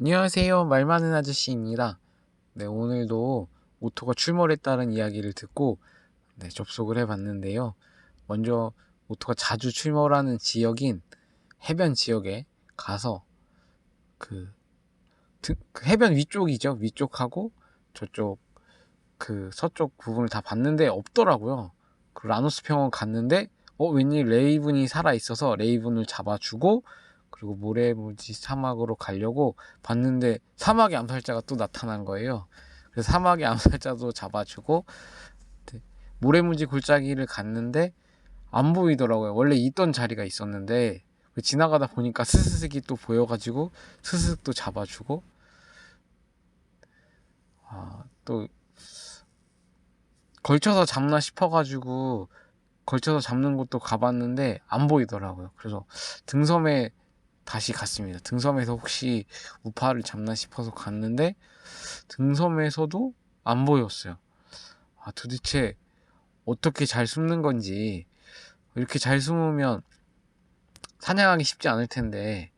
안녕하세요. 말 많은 아저씨입니다. 네, 오늘도 오토가 출몰했다는 이야기를 듣고 네, 접속을 해봤는데요. 먼저 오토가 자주 출몰하는 지역인 해변 지역에 가서 그, 드- 그 해변 위쪽이죠. 위쪽하고 저쪽 그 서쪽 부분을 다 봤는데 없더라고요. 그 라노스 평원 갔는데 어 웬일 레이븐이 살아 있어서 레이븐을 잡아주고 그리고 모래무지 사막으로 가려고 봤는데 사막의 암살자가 또 나타난 거예요. 그래서 사막의 암살자도 잡아주고 네, 모래무지 골짜기를 갔는데 안 보이더라고요. 원래 있던 자리가 있었는데 지나가다 보니까 스스슥이 또 보여가지고 스스슥도 잡아주고 아, 또 걸쳐서 잡나 싶어가지고 걸쳐서 잡는 곳도 가봤는데 안 보이더라고요. 그래서 등섬에 다시 갔습니다. 등섬에서 혹시 우파를 잡나 싶어서 갔는데 등섬에서도 안 보였어요. 아, 도대체 어떻게 잘 숨는 건지 이렇게 잘 숨으면 사냥하기 쉽지 않을 텐데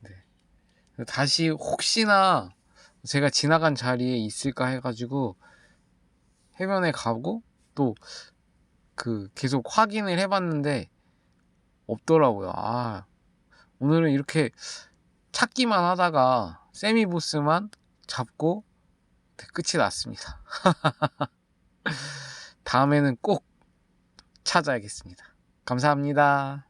네. 다시 혹시나 제가 지나간 자리에 있을까 해가지고 해변에 가고 또 그 계속 확인을 해봤는데 없더라고요. 아 오늘은 이렇게 찾기만 하다가 세미보스만 잡고 네, 끝이 났습니다. 다음에는 꼭 찾아야겠습니다. 감사합니다.